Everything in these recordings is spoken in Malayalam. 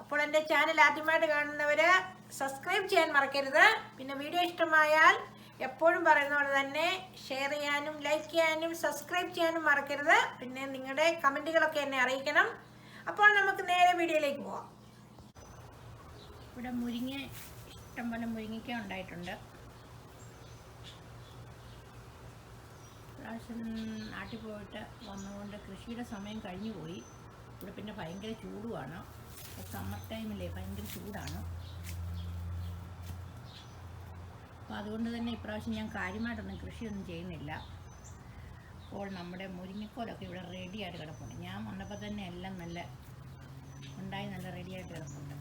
അപ്പോൾ എന്റെ ചാനൽ ആദ്യമായിട്ട് കാണുന്നവർ സബ്സ്ക്രൈബ് ചെയ്യാൻ മറക്കരുത്. പിന്നെ വീഡിയോ ഇഷ്ടമായാൽ എപ്പോഴും പറയുന്ന പോലെ തന്നെ ഷെയർ ചെയ്യാനും ലൈക്ക് ചെയ്യാനും സബ്സ്ക്രൈബ് ചെയ്യാനും മറക്കരുത്. പിന്നെ നിങ്ങളുടെ കമന്റുകളൊക്കെ എന്നെ അറിയിക്കണം. അപ്പോൾ നമുക്ക് നേരെ വീഡിയോയിലേക്ക് പോവാം. ഇവിടെ മുരിങ്ങ ഇഷ്ടം പോലെ മുരിങ്ങയ്ക്ക ഉണ്ടായിട്ടുണ്ട്. പ്രാവശ്യം നാട്ടിൽ പോയിട്ട് വന്നുകൊണ്ട് കൃഷിയുടെ സമയം കഴിഞ്ഞു പോയി ഇവിടെ പിന്നെ ഭയങ്കര ചൂടുമാണ് സമ്മർ ടൈമിലെ ഭയങ്കര ചൂടാണ്. അപ്പോൾ അതുകൊണ്ട് തന്നെ ഇപ്രാവശ്യം ഞാൻ കാര്യമായിട്ടൊന്നും കൃഷിയൊന്നും ചെയ്യുന്നില്ല. അപ്പോൾ നമ്മുടെ മുരിങ്ങക്കോലൊക്കെ ഇവിടെ റെഡിയായിട്ട് കിടപ്പുണ്ട്. ഞാൻ വന്നപ്പോൾ തന്നെ എല്ലാം നല്ല ഉണ്ടായി നല്ല റെഡിയായിട്ട് കിടപ്പുണ്ട്.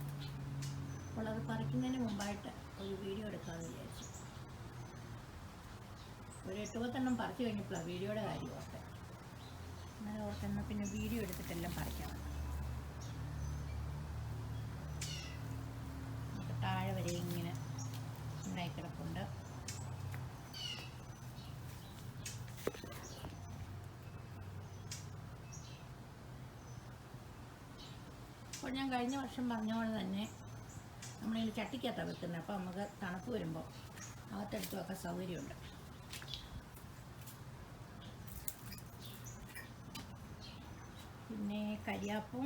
അപ്പോൾ അത് പറിക്കുന്നതിന് മുമ്പായിട്ട് ഒരു വീഡിയോ എടുക്കാമെന്ന് വിചാരിച്ചു. ഒരു എട്ടുപത്തെണ്ണം പറിച്ചു കഴിഞ്ഞപ്പോഴാണ് വീഡിയോയുടെ കാര്യം ഓർത്തെ ഓർക്കുന്ന പിന്നെ വീഡിയോ എടുത്തിട്ടെല്ലാം പറിക്കണം താഴെ വരെ ഇങ്ങനെ ഉണ്ടായി കിടപ്പുണ്ട്. അപ്പോൾ ഞാൻ കഴിഞ്ഞ വർഷം പറഞ്ഞ പോലെ തന്നെ നമ്മളിങ്ങനെ ചട്ടിക്കകത്താണ് വെക്കുന്നത് അപ്പോൾ നമുക്ക് തണുപ്പ് വരുമ്പോൾ അകത്തെടുത്ത് വെക്കാൻ സൗകര്യമുണ്ട്. പിന്നെ കരിയാപ്പും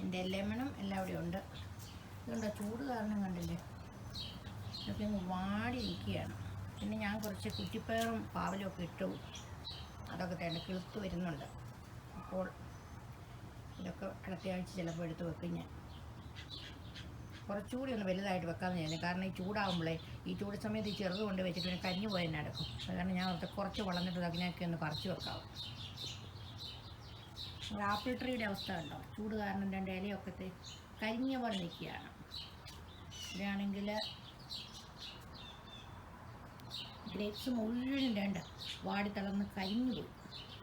എന്റെ ലെമണും എല്ലാം ഇവിടെ ഉണ്ട്. ഇതുകൊണ്ട് ചൂട് കാരണം കണ്ടില്ലേ? ഇതൊക്കെ വാടി ഇരിക്കുകയാണ് പിന്നെ ഞാൻ കുറച്ച് കുറ്റിപ്പയറും പാവലും ഒക്കെ ഇട്ടു. അതൊക്കെ തേണ്ട കിളുത്ത് വരുന്നുണ്ട്. അപ്പോൾ ഇതൊക്കെ അടുത്ത ചിലപ്പോൾ എടുത്ത് വെക്കും ഞാൻ. കുറച്ചുകൂടി ഒന്ന് വലുതായിട്ട് വെക്കാമെന്ന് ഞാൻ കാരണം ഈ ചൂടാവുമ്പോഴേ ഈ ചൂട് സമയത്ത് ഈ ചെറുത് കൊണ്ട് വെച്ചിട്ട് പിന്നെ കരിഞ്ഞു പോയി തന്നെ നടക്കും അത് കാരണം ഞാൻ ഓർത്ത് കുറച്ച് വളർന്നിട്ട് അതിനൊക്കെ ഒന്ന് പറിച്ചു വെക്കാം. ഒരു ആപ്പിൾ ട്രീയുടെ അവസ്ഥ ഉണ്ടോ ചൂട് കാരണം രണ്ട് ഇലയൊക്കെ കരിഞ്ഞ പോലെ നിൽക്കുകയാണ്. ഇതാണെങ്കിൽ ഗ്രേപ്സ് മുഴുവനും രണ്ട് വാടി തളർന്ന് കരിഞ്ഞു പോയി.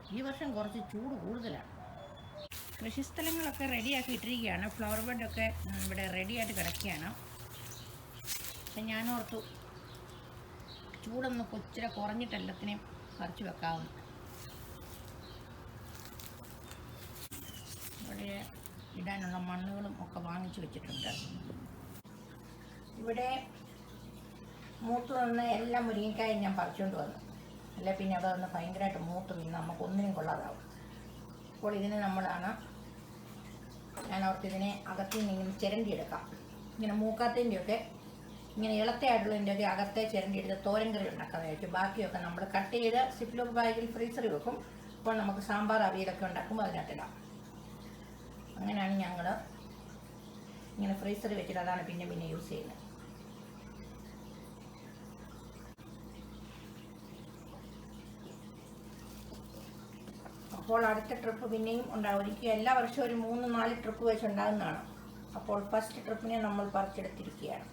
ഈ വർഷം കുറച്ച് ചൂട് കൂടുതലാണ്. കൃഷിസ്ഥലങ്ങളൊക്കെ റെഡിയാക്കി ഇട്ടിരിക്കുകയാണ്. ഫ്ലവർ ബെഡൊക്കെ ഇവിടെ റെഡിയായിട്ട് കിടക്കുകയാണ്. ഞാൻ ഓർത്തു ചൂടൊന്ന് കൊച്ചിരെ കുറഞ്ഞിട്ട് എല്ലാത്തിനെയും പറിച്ചു വെക്കാവുന്നു. ഇവിടെ ഇടാനുള്ള മണ്ണുകളും ഒക്കെ വാങ്ങിച്ചു വെച്ചിട്ടുണ്ട്. ഇവിടെ മൂത്ത് നിന്ന് എല്ലാ മുരിങ്ങക്കായും ഞാൻ പറിച്ചുകൊണ്ട് വന്നു. അല്ലെ പിന്നെ അവിടെ വന്ന് ഭയങ്കരമായിട്ട് മൂത്ത് നിന്ന് നമുക്ക് ഒന്നിനും കൊള്ളാതാവും. അപ്പോൾ ഇതിന് നമ്മളാണ് ഞാൻ അവർക്ക് ഇതിനെ അകത്തിൽ നിന്ന് ഇങ്ങനെ ചിരണ്ടി എടുക്കാം ഇങ്ങനെ മൂക്കാത്തതിന്റെയൊക്കെ ഇങ്ങനെ ഇളത്തയായിട്ടുള്ളതിന്റെയൊക്കെ അകത്തെ ചിരണ്ടി എടുത്ത് തോരൻ കറി വിചാരിച്ചു ബാക്കിയൊക്കെ നമ്മൾ കട്ട് ചെയ്ത് സിപ്ലോ ബാഗിൽ ഫ്രീസറിൽ വെക്കും. അപ്പോൾ നമുക്ക് സാമ്പാർ അവിയലൊക്കെ ഉണ്ടാക്കുമ്പോൾ അതിനകത്തിടാം. അങ്ങനെയാണ് ഞങ്ങൾ ഇങ്ങനെ ഫ്രീസറിൽ വെച്ചിട്ട് അതാണ് പിന്നെ പിന്നെ യൂസ് ചെയ്യുന്നത്. അപ്പോൾ അടുത്ത ട്രിപ്പ് പിന്നെയും ഉണ്ടാവും ഒരിക്കലും എല്ലാ വർഷവും ഒരു മൂന്ന് നാല് ട്രിപ്പ് വെച്ച് ഉണ്ടാകുന്നതാണ് അപ്പോൾ ഫസ്റ്റ് ട്രിപ്പിനെ നമ്മൾ പറിച്ചെടുത്തിരിക്കുകയാണ്.